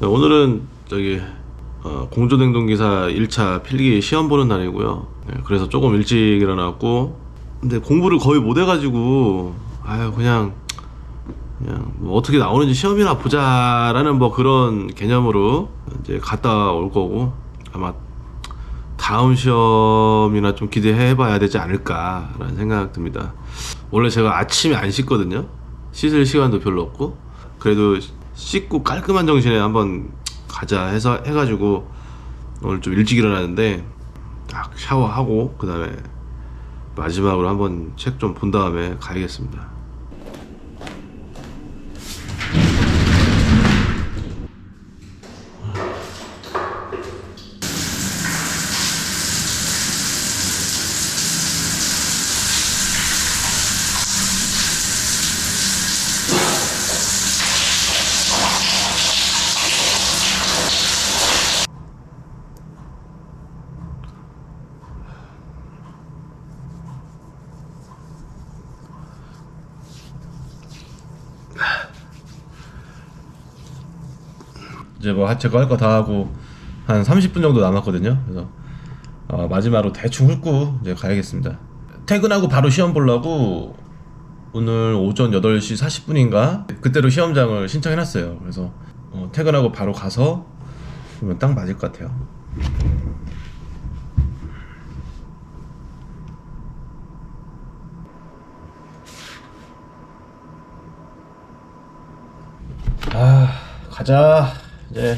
네, 오늘은 저기 어, 공조냉동기사 1차 필기 시험 보는 날이고요. 네, 그래서 조금 일찍 일어났고 근데 공부를 거의 못 해가지고 아유 그냥 그냥 뭐 어떻게 나오는지 시험이나 보자 라는 뭐 그런 개념으로 이제 갔다 올 거고 아마 다음 시험이나 좀 기대해 봐야 되지 않을까 라는 생각 듭니다. 원래 제가 아침에 안 씻거든요. 씻을 시간도 별로 없고 그래도 씻고 깔끔한 정신에 한번 가자 해서 해가지고 오늘 좀 일찍 일어났는데 딱 샤워하고 그 다음에 마지막으로 한번 책 좀 본 다음에 가야겠습니다. 이제 뭐 제거 할거 다 하고 한 30분 정도 남았거든요. 그래서 어, 마지막으로 대충 훑고 이제 가야겠습니다. 퇴근하고 바로 시험 보려고 오늘 오전 8시 40분인가 그때로 시험장을 신청해놨어요. 그래서 어, 퇴근하고 바로 가서 그러면 딱 맞을 것 같아요. 아 가자 이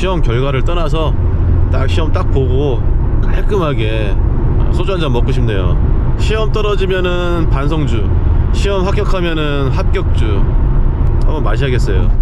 시험 결과를 떠나서 딱 시험 딱 보고 깔끔하게 소주 한 잔 먹고 싶네요. 시험 떨어지면은 반성주, 시험 합격하면은 합격주. 한번 마셔야겠어요.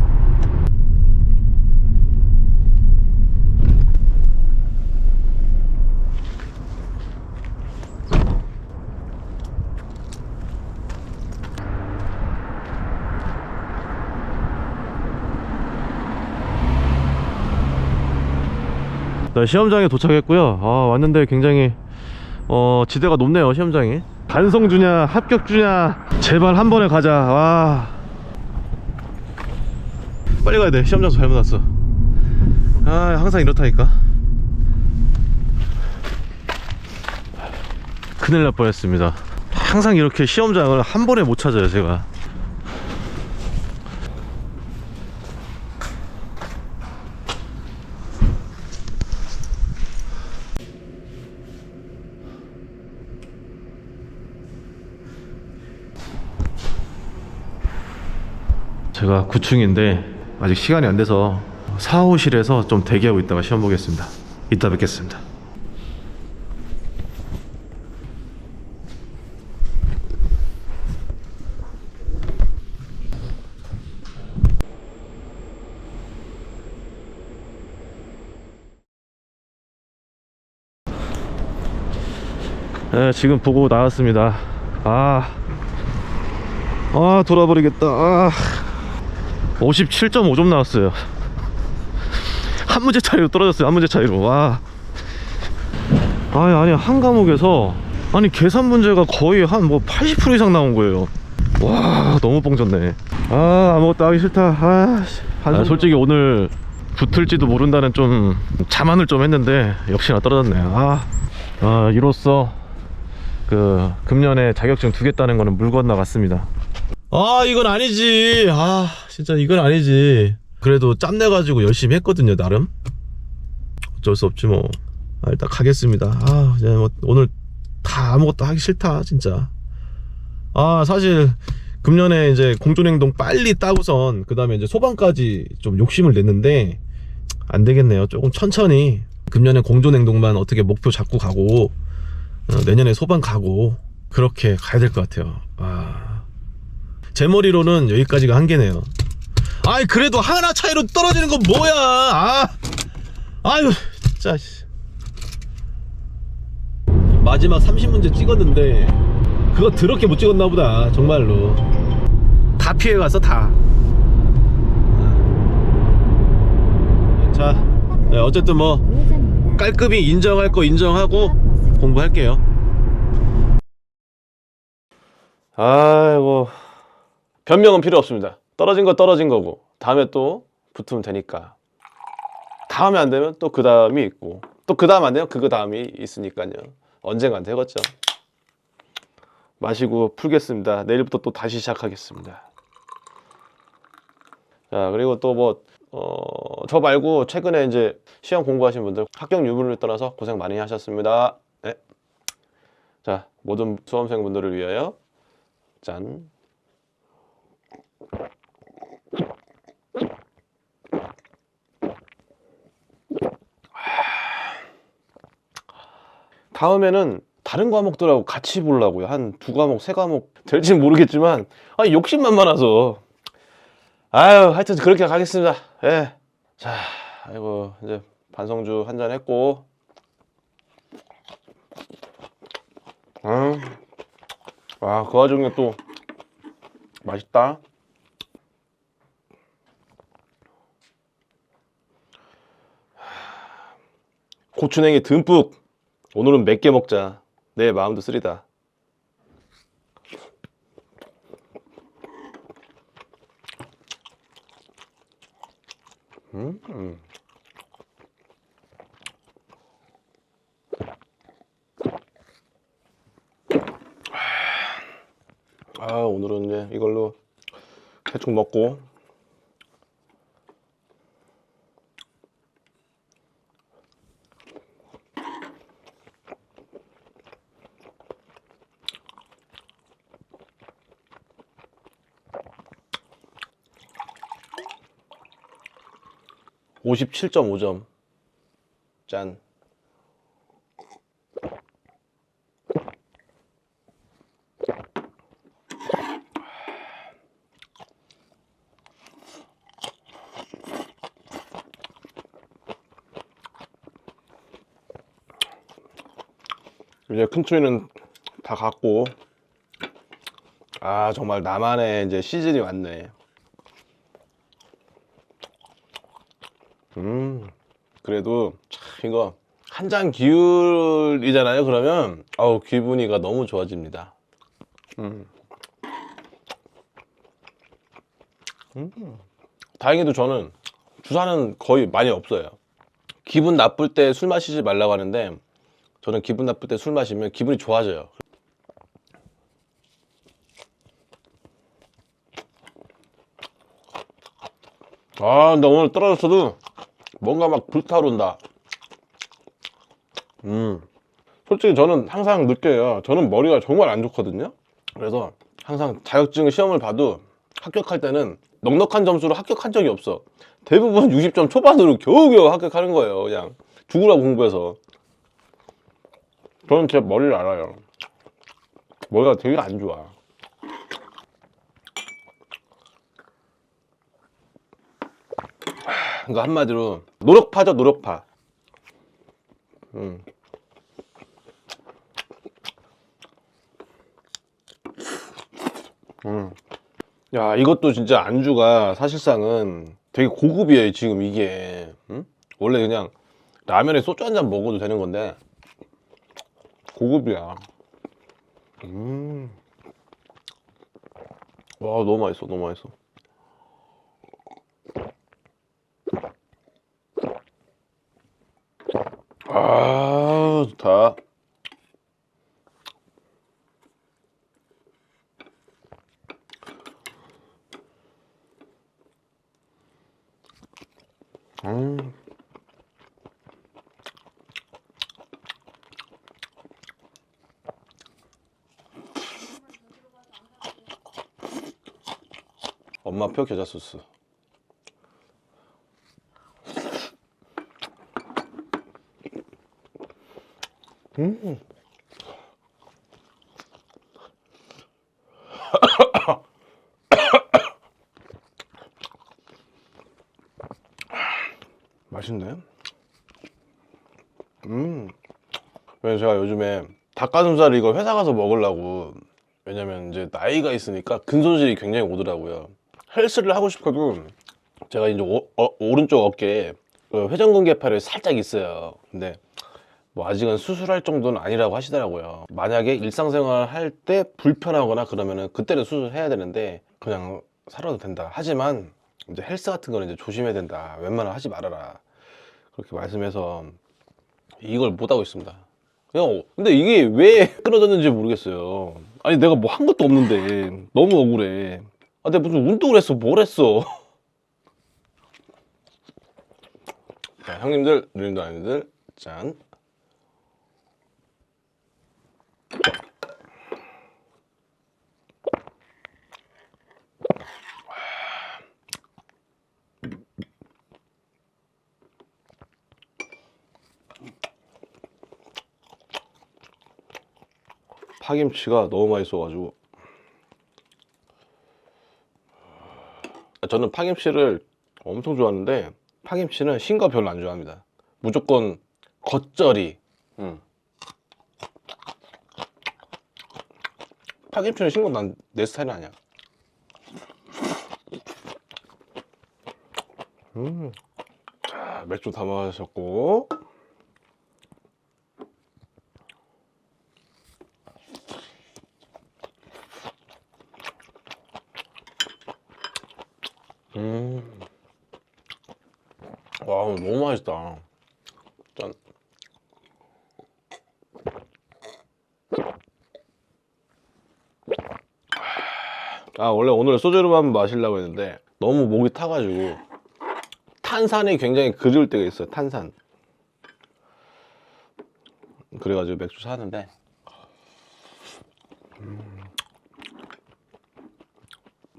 네, 시험장에 도착했고요. 아, 왔는데 굉장히 어, 지대가 높네요. 시험장이. 반성 주냐, 합격 주냐. 제발 한 번에 가자. 와. 빨리 가야 돼. 시험장소 잘못 왔어. 아, 항상 이렇다니까. 큰일 날 뻔했습니다. 항상 이렇게 시험장을 한 번에 못 찾아요, 제가. 제가 9층인데 아직 시간이 안 돼서 사호실에서 좀 대기하고 있다가 시험 보겠습니다. 이따 뵙겠습니다. 네, 지금 보고 나왔습니다. 아, 아 돌아버리겠다. 아. 57.5점 나왔어요. 한 문제 차이로 떨어졌어요. 한 문제 차이로. 와. 아니 아니 한 과목에서 아니 계산 문제가 거의 한 뭐 80% 이상 나온 거예요. 와 너무 뻥졌네. 아 아무것도 하기 싫다. 아, 씨. 아 솔직히 오늘 붙을지도 모른다는 좀 자만을 좀 했는데 역시나 떨어졌네. 아, 아 이로써 그 금년에 자격증 두개 따는 거는 물 건너갔습니다. 아 이건 아니지. 아 진짜 이건 아니지. 그래도 짬내가지고 열심히 했거든요 나름. 어쩔 수 없지 뭐. 아, 일단 가겠습니다. 아 이제 뭐 오늘 다 아무것도 하기 싫다 진짜. 아 사실 금년에 이제 공존행동 빨리 따고선 그 다음에 이제 소방까지 좀 욕심을 냈는데 안 되겠네요. 조금 천천히 금년에 공존행동만 어떻게 목표 잡고 가고 어, 내년에 소방 가고 그렇게 가야 될 것 같아요. 아. 제 머리로는 여기까지가 한계네요. 아이 그래도 하나 차이로 떨어지는 건 뭐야 아 아유 진짜 씨. 마지막 30문제 찍었는데 그거 더럽게 못 찍었나 보다 정말로 다 피해가서 다 자, 네, 어쨌든 뭐 깔끔히 인정할 거 인정하고 공부할게요. 아이고 변명은 필요 없습니다. 떨어진 거 떨어진 거고 다음에 또 붙으면 되니까. 다음에 안 되면 또 그 다음이 있고 또 그 다음 안 되면 그 다음이 있으니까요. 언젠간 되겠죠. 마시고 풀겠습니다. 내일부터 또 다시 시작하겠습니다. 자 그리고 또 뭐 어, 저 말고 최근에 이제 시험 공부하신 분들 합격 유무를 떠나서 고생 많이 하셨습니다. 네. 자 모든 수험생분들을 위하여 짠. 다음에는 다른 과목들하고 같이 보려고요. 한 두 과목, 세 과목 될지는 모르겠지만 아 욕심만 많아서 아유 하여튼 그렇게 가겠습니다. 예. 자, 아이고 이제 반성주 한 잔 했고 음. 아, 그 와중에 또 맛있다. 고추냉이 듬뿍. 오늘은 몇개 먹자. 내 마음도 쓰리다. 음. 음. 아 오늘은 이제 이걸로 대충 먹고 오십칠 점오 점. 짠. 이제 큰 트리는 다 갔고. 아 정말 나만의 이제 시즌이 왔네 음 그래도 참 이거 한 잔 기울이잖아요 그러면 아우 기분이가 너무 좋아집니다 음. 음. 다행히도 저는 주사는 거의 많이 없어요 기분 나쁠 때 술 마시지 말라고 하는데 저는 기분 나쁠 때 술 마시면 기분이 좋아져요. 아, 근데 오늘 떨어졌어도 뭔가 막 불타오른다. 음. 솔직히 저는 항상 느껴요. 저는 머리가 정말 안 좋거든요. 그래서 항상 자격증 시험을 봐도 합격할 때는 넉넉한 점수로 합격한 적이 없어. 대부분 60점 초반으로 겨우겨우 합격하는 거예요. 그냥 죽으라고 공부해서. 저는 제 머리를 알아요. 머리가 되게 안 좋아. 그러니까 한마디로 노력파죠 노력파. 음. 음. 야 이것도 진짜 안주가 사실상은 되게 고급이에요 지금 이게. 음? 원래 그냥 라면에 소주 한 잔 먹어도 되는 건데 고급이야. 음. 와, 너무 맛있어, 너무 맛있어. 아, 좋다. 음. 엄마표 겨자 소스. 음. 맛있네. 음. 왜냐면 제가 요즘에 닭가슴살 이거 회사 가서 먹으려고 왜냐면 이제 나이가 있으니까 근손실이 굉장히 오더라고요. 헬스를 하고 싶어도 제가 이제 오, 른쪽 어깨에 그 회전근개팔이 살짝 있어요. 근데 뭐 아직은 수술할 정도는 아니라고 하시더라고요. 만약에 일상생활 할 때 불편하거나 그러면은 그때는 수술해야 되는데 그냥 살아도 된다. 하지만 이제 헬스 같은 거는 이제 조심해야 된다. 웬만하면 하지 말아라. 그렇게 말씀해서 이걸 못 하고 있습니다. 그냥 근데 이게 왜 끊어졌는지 모르겠어요. 아니 내가 뭐 한 것도 없는데 너무 억울해. 아 내가 무슨 운동을 했어? 뭘 했어? 자 형님들, 누님들, 아님들 짠. 파김치가 너무 맛있어가지고. 아, 저는 파김치를 엄청 좋아하는데 파김치는 신 거 별로 안 좋아합니다. 무조건 겉절이. 음. 파김치는 신거난내 스타일은 아니야 음. 자 맥주 다 마셨고 음. 와, 너무 맛있다. 짠. 아, 원래 오늘 소주로만 마시려고 했는데 너무 목이 타가지고 탄산이 굉장히 그리울 때가 있어요. 탄산. 그래가지고 맥주 사는데 음.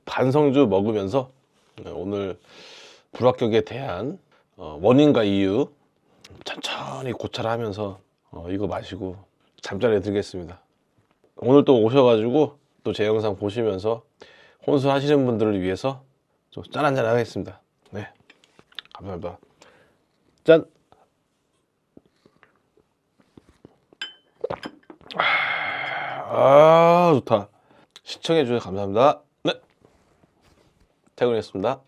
반성주 먹으면서 네, 오늘 불합격에 대한 어, 원인과 이유 천천히 고찰하면서 어, 이거 마시고 잠자리에 들겠습니다. 오늘 또 오셔가지고 또 제 영상 보시면서 혼수 하시는 분들을 위해서 좀 짠 한잔 하겠습니다. 네, 감사합니다. 짠. 아 좋다. 시청해 주셔서 감사합니다. 네, 퇴근했습니다.